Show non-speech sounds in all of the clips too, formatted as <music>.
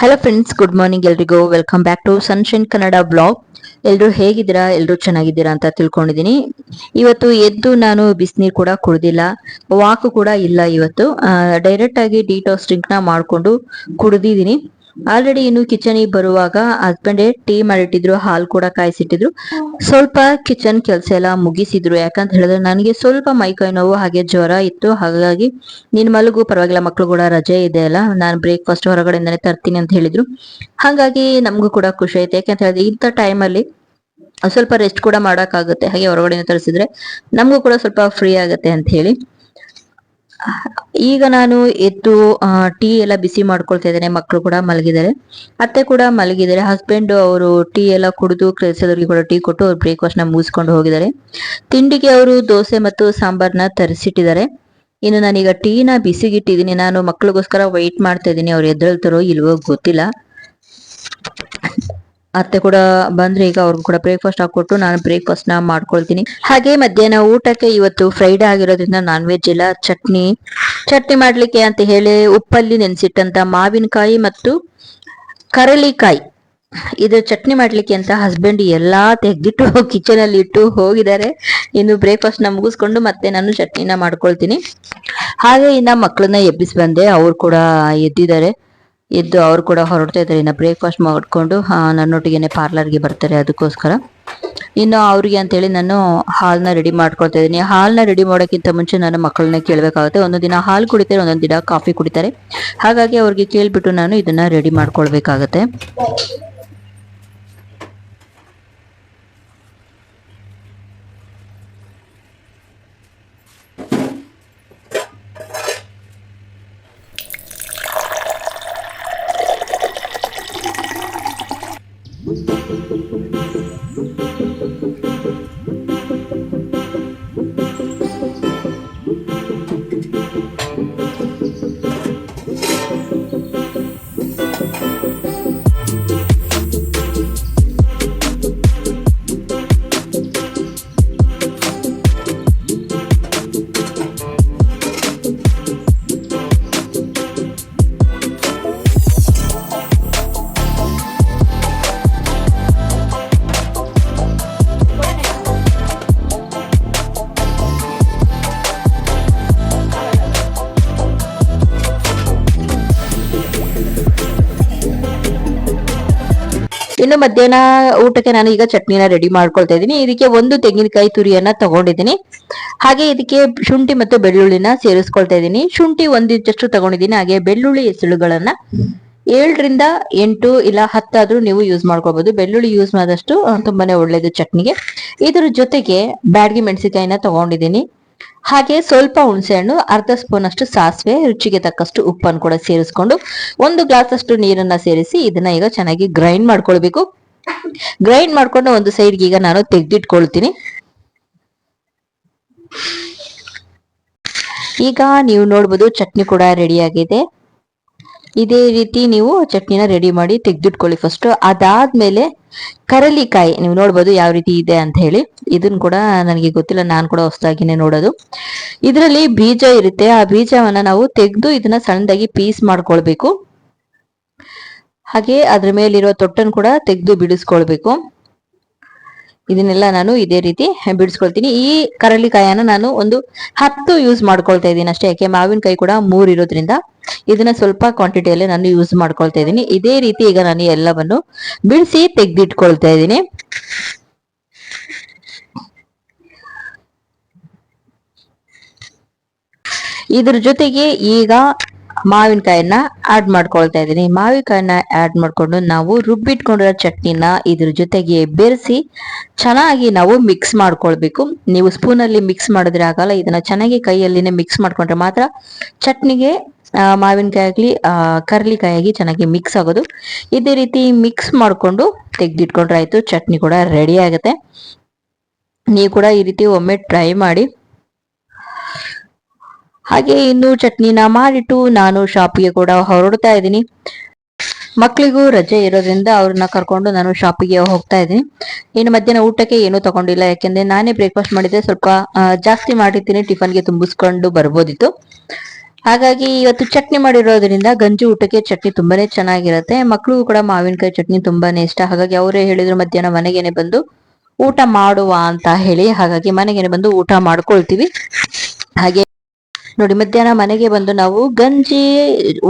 Hello friends good morning ಎಲ್ರಿಗೂ. Welcome back to sunshine Kannada blog ಎಲ್ರು ಹೇಗಿದ್ದೀರಾ? ಎಲ್ರು ಚೆನ್ನಾಗಿದ್ದೀರಾ ಅಂತ ತಿಳ್ಕೊಂಡಿದ್ದೀನಿ. ಇವತ್ತು ಎದ್ದು ನಾನು ಬಿಸಿನೀರು ಕೂಡ ಕುಡ್ದಿಲ್ಲ, ವಾಕು ಕೂಡ ಇಲ್ಲ ಇವತ್ತು. ಡೈರೆಕ್ಟ್ ಆಗಿ ಡಿಟಾಕ್ಸ್ ಡ್ರಿಂಕ್ನ ಮಾಡ್ಕೊಂಡು ಕುಡ್ದಿದೀನಿ ಆಲ್ರೆಡಿ ಇನ್ನು ಕಿಚನ್ ಬರುವಾಗ ಹಸ್ಬೆಂಡ್ ಟೀ ಮಾಡಿಟ್ಟಿದ್ರು, ಹಾಲ್ ಕೂಡ ಕಾಯಿಸಿಟ್ಟಿದ್ರು. ಸ್ವಲ್ಪ ಕಿಚನ್ ಕೆಲಸ ಎಲ್ಲ ಮುಗಿಸಿದ್ರು. ಯಾಕಂತ ಹೇಳಿದ್ರೆ ನನಗೆ ಸ್ವಲ್ಪ ಮೈಕೈ ನೋವು, ಹಾಗೆ ಜ್ವರ ಇತ್ತು. ಹಾಗಾಗಿ ನಿನ್ ಮಲಗು, ಪರವಾಗಿಲ್ಲ, ಮಕ್ಳು ಕೂಡ ರಜೆ ಇದೆ ಅಲ್ಲ. ನಾನು ಬ್ರೇಕ್ಫಾಸ್ಟ್ ಹೊರಗಡೆಯಿಂದನೇ ತರ್ತೀನಿ ಅಂತ ಹೇಳಿದ್ರು. ಹಾಗಾಗಿ ನಮಗೂ ಕೂಡ ಖುಷಿ ಆಯ್ತು. ಯಾಕಂತ ಹೇಳಿದ್ರೆ ಇಂಥ ಟೈಮಲ್ಲಿ ಸ್ವಲ್ಪ ರೆಸ್ಟ್ ಕೂಡ ಮಾಡೋಕ್ಕಾಗುತ್ತೆ. ಹಾಗೆ ಹೊರಗಡೆಯಿಂದ ತರಿಸಿದ್ರೆ ನಮಗೂ ಕೂಡ ಸ್ವಲ್ಪ ಫ್ರೀ ಆಗುತ್ತೆ ಅಂತ ಹೇಳಿ. ಈಗ ನಾನು ಎದ್ದು ಟೀ ಎಲ್ಲ ಬಿಸಿ ಮಾಡ್ಕೊಳ್ತಾ ಇದ್ದೇನೆ. ಮಕ್ಕಳು ಕೂಡ ಮಲಗಿದ್ದಾರೆ. ಅತ್ತೆ ಕೂಡ ಮಲಗಿದ್ದಾರೆ. ಹಸ್ಬೆಂಡ್ ಅವರು ಟೀ ಎಲ್ಲ ಕುಡಿದು ಕೆಲಸದವರಿಗೆ ಕೂಡ ಟೀ ಕೊಟ್ಟು ಅವ್ರು ಬ್ರೇಕ್ಫಾಸ್ಟ್ನ ಮುಗಿಸ್ಕೊಂಡು ಹೋಗಿದ್ದಾರೆ. ತಿಂಡಿಗೆ ಅವರು ದೋಸೆ ಮತ್ತು ಸಾಂಬಾರ್ನ ತರಿಸಿಟ್ಟಿದ್ದಾರೆ. ಇನ್ನು ನಾನೀಗ ಟೀನ ಬಿಸಿಗಿಟ್ಟಿದ್ದೀನಿ. ನಾನು ಮಕ್ಕಳಿಗೋಸ್ಕರ ವೈಟ್ ಮಾಡ್ತಾ ಇದ್ದೀನಿ. ಅವ್ರು ಎದ್ದೇಳ್ತಾರೋ ಇಲ್ವೋ ಗೊತ್ತಿಲ್ಲ. ಅತ್ತೆ ಕೂಡ ಬಂದ್ರೆ ಈಗ ಅವ್ರಿಗೂ ಕೂಡ ಬ್ರೇಕ್ಫಾಸ್ಟ್ ಹಾಕೊಟ್ಟು ನಾನು ಬ್ರೇಕ್ಫಾಸ್ಟ್ನ ಮಾಡ್ಕೊಳ್ತೀನಿ. ಹಾಗೆ ಮಧ್ಯಾಹ್ನ ಊಟಕ್ಕೆ ಇವತ್ತು ಫ್ರೈಡೆ ಆಗಿರೋದ್ರಿಂದ ನಾನ್ ವೆಜ್ ಇಲ್ಲ ಚಟ್ನಿ ಚಟ್ನಿ ಮಾಡ್ಲಿಕ್ಕೆ ಅಂತ ಹೇಳಿ ಉಪ್ಪಲ್ಲಿ ನೆನೆಸಿಟ್ಟಂತ ಮಾವಿನಕಾಯಿ ಮತ್ತು ಕರಳಿಕಾಯಿ. ಇದು ಚಟ್ನಿ ಮಾಡ್ಲಿಕ್ಕೆ ಅಂತ ಹಸ್ಬೆಂಡ್ ಎಲ್ಲಾ ತೆಗ್ದಿಟ್ಟು <laughs> ಕಿಚನ್ ಅಲ್ಲಿ ಇಟ್ಟು ಹೋಗಿದ್ದಾರೆ. ಇನ್ನು ಬ್ರೇಕ್ಫಾಸ್ಟ್ನ ಮುಗಿಸ್ಕೊಂಡು ಮತ್ತೆ ನಾನು ಚಟ್ನಿನ ಮಾಡ್ಕೊಳ್ತೀನಿ. ಹಾಗೆ ಇನ್ನ ಮಕ್ಕಳನ್ನ ಎಬ್ಬಿಸಿ ಬಂದೆ, ಅವ್ರು ಕೂಡ ಎದ್ದಿದ್ದಾರೆ. ಎದ್ದು ಅವ್ರು ಕೂಡ ಹೊರಡ್ತಾ ಇದ್ದಾರೆ. ಇನ್ನು ಬ್ರೇಕ್ಫಾಸ್ಟ್ ಮಾಡ್ಕೊಂಡು ನನ್ನೊಟ್ಟಿಗೆ ಪಾರ್ಲರ್ಗೆ ಬರ್ತಾರೆ. ಅದಕ್ಕೋಸ್ಕರ. ಇನ್ನು ಅವ್ರಿಗೆ ಅಂತೇಳಿ ನಾನು ಹಾಲನ್ನ ರೆಡಿ ಮಾಡ್ಕೊಳ್ತಾ ಇದ್ದೀನಿ. ಹಾಲನ್ನ ರೆಡಿ ಮಾಡೋಕ್ಕಿಂತ ಮುಂಚೆ ನಾನು ಮಕ್ಕಳನ್ನ ಕೇಳಬೇಕಾಗುತ್ತೆ. ಒಂದೊಂದು ದಿನ ಹಾಲು ಕುಡಿತಾರೆ, ಒಂದೊಂದು ದಿನ ಕಾಫಿ ಕುಡಿತಾರೆ. ಹಾಗಾಗಿ ಅವ್ರಿಗೆ ಕೇಳಿಬಿಟ್ಟು ನಾನು ಇದನ್ನ ರೆಡಿ ಮಾಡ್ಕೊಳ್ಬೇಕಾಗತ್ತೆ. ಇನ್ನು ಮಧ್ಯಾಹ್ನ ಊಟಕ್ಕೆ ನಾನು ಈಗ ಚಟ್ನಿನ ರೆಡಿ ಮಾಡ್ಕೊಳ್ತಾ ಇದ್ದೀನಿ. ಇದಕ್ಕೆ ಒಂದು ತೆಂಗಿನಕಾಯಿ ತುರಿಯನ್ನ ತಗೊಂಡಿದ್ದೀನಿ. ಹಾಗೆ ಇದಕ್ಕೆ ಶುಂಠಿ ಮತ್ತು ಬೆಳ್ಳುಳ್ಳಿನ ಸೇರಿಸ್ಕೊಳ್ತಾ ಇದ್ದೀನಿ. ಶುಂಠಿ ಒಂದಿಷ್ಟು ತಗೊಂಡಿದ್ದೀನಿ. ಹಾಗೆ ಬೆಳ್ಳುಳ್ಳಿ ಹೆಸಳುಗಳನ್ನ ಏಳರಿಂದ ಎಂಟು ಇಲ್ಲ ಹತ್ತಾದ್ರೂ ನೀವು ಯೂಸ್ ಮಾಡ್ಕೋಬಹುದು ಬೆಳ್ಳುಳ್ಳಿ ಯೂಸ್ ಮಾಡಿದಷ್ಟು ತುಂಬಾನೇ ಒಳ್ಳೇದು ಚಟ್ನಿಗೆ. ಇದರ ಜೊತೆಗೆ ಬ್ಯಾಡ್ಗಿ ಮೆಣಸಿಕಾಯಿನ ತಗೊಂಡಿದ್ದೀನಿ. ಹಾಗೆ ಸ್ವಲ್ಪ ಹುಣಸೆಹಣ್ಣು ಅರ್ಧ ಸ್ಪೂನ್ ಅಷ್ಟು ಸಾಸಿವೆ, ರುಚಿಗೆ ತಕ್ಕಷ್ಟು ಉಪ್ಪನ್ನು ಕೂಡ ಸೇರಿಸ್ಕೊಂಡು ಒಂದು ಗ್ಲಾಸ್ ಅಷ್ಟು ನೀರನ್ನ ಸೇರಿಸಿ ಇದನ್ನ ಈಗ ಚೆನ್ನಾಗಿ ಗ್ರೈಂಡ್ ಮಾಡ್ಕೊಳ್ಬೇಕು. ಗ್ರೈಂಡ್ ಮಾಡ್ಕೊಂಡು ಒಂದು ಸೈಡ್ಗೆ ಈಗ ನಾನು ತೆಗೆದಿಟ್ಕೊಳ್ತೀನಿ. ಈಗ ನೀವು ನೋಡ್ಬೋದು ಚಟ್ನಿ ಕೂಡ ರೆಡಿ ಆಗಿದೆ. ಇದೇ ರೀತಿ ನೀವು ಚಟ್ನಿನ ರೆಡಿ ಮಾಡಿ ತೆಗೆದಿಟ್ಕೊಳ್ಳಿ ಫಸ್ಟ್ ಅದಾದ್ಮೇಲೆ ಕರಲಿಕಾಯಿ ನೀವು ನೋಡ್ಬೋದು ಯಾವ ರೀತಿ ಇದೆ ಅಂತ ಹೇಳಿ. ಇದನ್ನ ಕೂಡ ನನಗೆ ಗೊತ್ತಿಲ್ಲ, ನಾನು ಕೂಡ ಹೊಸದಾಗಿನೇ ನೋಡೋದು. ಇದರಲ್ಲಿ ಬೀಜ ಇರುತ್ತೆ, ಆ ಬೀಜವನ್ನ ನಾವು ತೆಗೆದು ಇದನ್ನ ಸಣ್ಣದಾಗಿ ಪೀಸ್ ಮಾಡ್ಕೊಳ್ಬೇಕು. ಹಾಗೆ ಅದ್ರ ಮೇಲಿರೋ ತೊಟ್ಟನ್ನು ಕೂಡ ತೆಗೆದು ಬಿಡಿಸ್ಕೊಳ್ಬೇಕು. ಇದನ್ನೆಲ್ಲ ನಾನು ಇದೇ ರೀತಿ ಬಿಡಿಸ್ಕೊಳ್ತೀನಿ. ಈ ಕರಳಿಕಾಯನ್ನ ನಾನು ಒಂದು ಹತ್ತು ಯೂಸ್ ಮಾಡ್ಕೊಳ್ತಾ ಇದ್ದೀನಿ ಅಷ್ಟೇ. ಯಾಕೆ? ಮಾವಿನಕಾಯಿ ಕೂಡ ಮೂರ್ ಇರೋದ್ರಿಂದ ಇದನ್ನ ಸ್ವಲ್ಪ ಕ್ವಾಂಟಿಟಿಯಲ್ಲಿ ನಾನು ಯೂಸ್ ಮಾಡ್ಕೊಳ್ತಾ ಇದ್ದೀನಿ. ಇದೇ ರೀತಿ ಈಗ ನಾನು ಎಲ್ಲವನ್ನು ಬಿಡಿಸಿ ತೆಗೆದಿಟ್ಕೊಳ್ತಾ ಇದ್ದೀನಿ. ಇದ್ರ ಜೊತೆಗೆ ಈಗ ಮಾವಿನಕಾಯನ್ನ ಆಡ್ ಮಾಡ್ಕೊಳ್ತಾ ಇದ್ದೀನಿ. ಮಾವಿನಕಾಯನ್ನ ಆಡ್ ಮಾಡ್ಕೊಂಡು ನಾವು ರುಬ್ಬಿಟ್ಕೊಂಡಿರೋ ಚಟ್ನಿನ ಇದ್ರ ಜೊತೆಗೆ ಬೆರೆಸಿ ಚೆನ್ನಾಗಿ ನಾವು ಮಿಕ್ಸ್ ಮಾಡ್ಕೊಳ್ಬೇಕು. ನೀವು ಸ್ಪೂನ್ ಅಲ್ಲಿ ಮಿಕ್ಸ್ ಮಾಡಿದ್ರೆ ಆಗಲ್ಲ, ಇದನ್ನ ಚೆನ್ನಾಗಿ ಕೈಯಲ್ಲಿನೇ ಮಿಕ್ಸ್ ಮಾಡ್ಕೊಂಡ್ರೆ ಮಾತ್ರ ಚಟ್ನಿಗೆ ಮಾವಿನಕಾಯಿ ಆಗಲಿ ಕರ್ಲಿಕಾಯಿ ಆಗಿ ಚೆನ್ನಾಗಿ ಮಿಕ್ಸ್ ಆಗೋದು. ಇದೇ ರೀತಿ ಮಿಕ್ಸ್ ಮಾಡ್ಕೊಂಡು ತೆಗೆದಿಟ್ಕೊಂಡ್ರೆ ಆಯ್ತು, ಚಟ್ನಿ ಕೂಡ ರೆಡಿ ಆಗುತ್ತೆ. ನೀವು ಕೂಡ ಈ ರೀತಿ ಒಮ್ಮೆ ಟ್ರೈ ಮಾಡಿ ಹಾಗೆ ಇನ್ನು ಚಟ್ನಿನ ಮಾಡಿಟ್ಟು ನಾನು ಶಾಪಿಗೆ ಕೂಡ ಹೊರಡ್ತಾ ಇದ್ದೀನಿ. ಮಕ್ಕಳಿಗೂ ರಜೆ ಇರೋದ್ರಿಂದ ಅವ್ರನ್ನ ಕರ್ಕೊಂಡು ನಾನು ಶಾಪಿಗೆ ಹೋಗ್ತಾ ಇದ್ದೀನಿ. ಇನ್ನು ಮಧ್ಯಾಹ್ನ ಊಟಕ್ಕೆ ಏನೂ ತಗೊಂಡಿಲ್ಲ, ಯಾಕೆಂದ್ರೆ ನಾನೇ ಬ್ರೇಕ್ಫಾಸ್ಟ್ ಮಾಡಿದ್ರೆ ಸ್ವಲ್ಪ ಜಾಸ್ತಿ ಮಾಡಿರ್ತೀನಿ, ಟಿಫನ್ಗೆ ತುಂಬಿಸ್ಕೊಂಡು ಬರ್ಬೋದಿತ್ತು. ಹಾಗಾಗಿ ಇವತ್ತು ಚಟ್ನಿ ಮಾಡಿರೋದ್ರಿಂದ ಗಂಜಿ ಊಟಕ್ಕೆ ಚಟ್ನಿ ತುಂಬಾನೇ ಚೆನ್ನಾಗಿರುತ್ತೆ. ಮಕ್ಕಳು ಕೂಡ ಮಾವಿನಕಾಯಿ ಚಟ್ನಿ ತುಂಬಾನೇ ಇಷ್ಟ. ಹಾಗಾಗಿ ಅವರೇ ಹೇಳಿದ್ರು ಮಧ್ಯಾಹ್ನ ಮನೆಗೇನೆ ಬಂದು ಊಟ ಮಾಡುವ ಅಂತ ಹೇಳಿ. ಹಾಗಾಗಿ ಮನೆಗೇನೆ ಬಂದು ಊಟ ಮಾಡ್ಕೊಳ್ತೀವಿ. ಹಾಗೆ ನೋಡಿ, ಮಧ್ಯಾಹ್ನ ಮನೆಗೆ ಬಂದು ನಾವು ಗಂಜಿ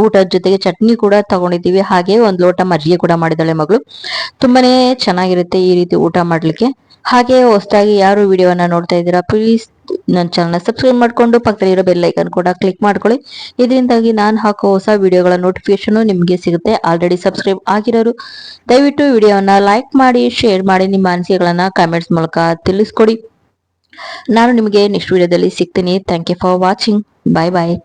ಊಟದ ಜೊತೆಗೆ ಚಟ್ನಿ ಕೂಡ ತಗೊಂಡಿದ್ದೀವಿ. ಹಾಗೆ ಒಂದು ಲೋಟ ಮಜ್ಜಿಗೆ ಕೂಡ ಮಾಡಿದಾಳೆ ಮಗಳು. ತುಂಬಾನೇ ಚೆನ್ನಾಗಿರುತ್ತೆ ಈ ರೀತಿ ಊಟ ಮಾಡ್ಲಿಕ್ಕೆ. ಹಾಗೆ ಹೊಸದಾಗಿ ಯಾರು ವಿಡಿಯೋವನ್ನ ನೋಡ್ತಾ ಇದ್ದೀರಾ ಪ್ಲೀಸ್ ನನ್ನ ಚಾನಲ್ ಸಬ್ಸ್ಕ್ರೈಬ್ ಮಾಡ್ಕೊಂಡು ಪಕ್ಕದಲ್ಲಿರೋ ಬೆಲ್ ಐಕನ್ ಕೂಡ ಕ್ಲಿಕ್ ಮಾಡ್ಕೊಳ್ಳಿ. ಇದರಿಂದಾಗಿ ನಾನು ಹಾಕೋ ಹೊಸ ವಿಡಿಯೋಗಳ ನೋಟಿಫಿಕೇಶನ್ ನಿಮಗೆ ಸಿಗುತ್ತೆ. ಆಲ್ರೆಡಿ ಸಬ್ಸ್ಕ್ರೈಬ್ ಆಗಿರೋರು, ದಯವಿಟ್ಟು ವಿಡಿಯೋವನ್ನ ಲೈಕ್ ಮಾಡಿ ಶೇರ್ ಮಾಡಿ, ನಿಮ್ಮ ಅನಿಸಿಕೆಗಳನ್ನ ಕಾಮೆಂಟ್ಸ್ ಮೂಲಕ ತಿಳಿಸ್ಕೊಡಿ. ನಾನು ನಿಮಗೆ ನೆಕ್ಸ್ಟ್ ವಿಡಿಯೋದಲ್ಲಿ ಸಿಗ್ತೀನಿ. Thank you for watching Bye bye.